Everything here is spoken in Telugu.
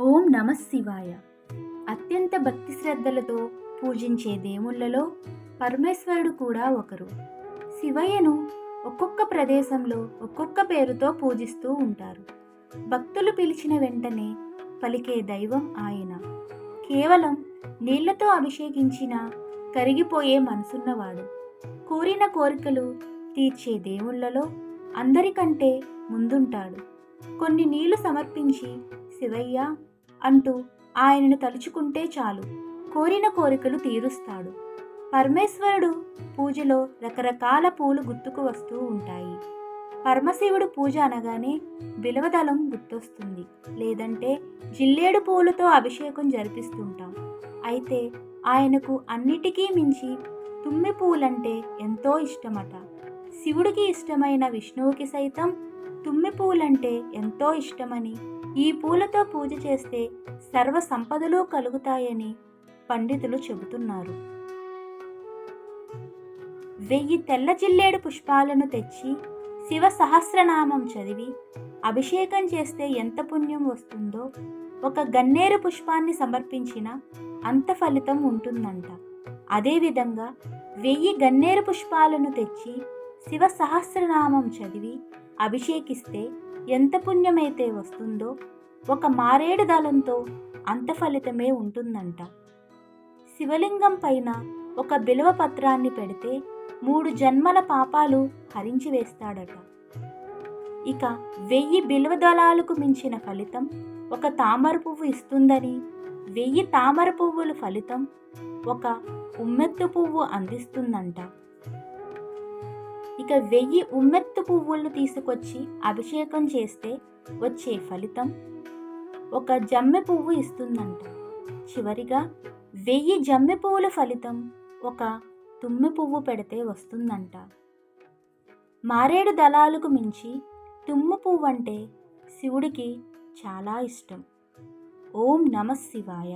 ఓం నమ శివాయ. అత్యంత భక్తి శ్రద్ధలతో పూజించే దేవుళ్ళలో పరమేశ్వరుడు కూడా ఒకరు. శివయ్యను ఒక్కొక్క ప్రదేశంలో ఒక్కొక్క పేరుతో పూజిస్తూ ఉంటారు. భక్తులు పిలిచిన వెంటనే పలికే దైవం ఆయన. కేవలం నీళ్ళతో అభిషేకించిన కరిగిపోయే మనసున్నవాడు. కోరిన కోరికలు తీర్చే దేవుళ్ళలో అందరికంటే ముందుంటాడు. కొన్ని నీళ్ళు సమర్పించి శివయ్య అంటూ ఆయనను తలుచుకుంటే చాలు. కోరిన కోరికలు తీరుస్తాడు. పరమేశ్వరుడు పూజలో రకరకాల పూలు గుర్తుకు వస్తూ ఉంటాయి. పరమశివుడు పూజ అనగానే బిలవదళం గుర్తొస్తుంది. లేదంటే జిల్లేడు పూలతో అభిషేకం జరిపిస్తుంటాం. అయితే ఆయనకు అన్నిటికీ మించి తుమ్మి పూలంటే ఎంతో ఇష్టమట. శివుడికి ఇష్టమైన విష్ణువుకి సైతం తుమ్మి పూలంటే ఎంతో ఇష్టమని ఈ పూలతో పూజ చేస్తే సర్వ సంపదలు కలుగుతాయని పండితులు చెబుతున్నారు. వెయ్యి తెల్ల జిల్లేడు పుష్పాలను తెచ్చి శివ సహస్రనామం చదివి అభిషేకం చేస్తే ఎంత పుణ్యం వస్తుందో ఒక గన్నేరు పుష్పాన్ని సమర్పించిన అంత ఫలితం ఉంటుందంట. అదేవిధంగా వెయ్యి గన్నేరు పుష్పాలను తెచ్చి శివ సహస్రనామం చదివి అభిషేకిస్తే ఎంత పుణ్యమైతే వస్తుందో ఒక మారేడు దళంతో అంత ఫలితమే ఉంటుందంట. శివలింగం పైన ఒక బిలవ పత్రాన్ని పెడితే మూడు జన్మల పాపాలు హరించి వేస్తాడట. ఇక వెయ్యి బిలవ దళాలకు మించిన ఫలితం ఒక తామర పువ్వు ఇస్తుందని వెయ్యి తామర పువ్వుల ఫలితం ఒక ఉమ్మెత్తు పువ్వు అందిస్తుందంట. ఇక వెయ్యి ఉమ్మెత్తు పువ్వులను తీసుకొచ్చి అభిషేకం చేస్తే వచ్చే ఫలితం ఒక జమ్మె పువ్వు ఇస్తుందంట. చివరిగా వెయ్యి జమ్మె పువ్వుల ఫలితం ఒక తుమ్మె పువ్వు పెడితే వస్తుందంట. మారేడు దళాలకు మించి తుమ్ము పువ్వు అంటే శివుడికి చాలా ఇష్టం. ఓం నమ శివాయ.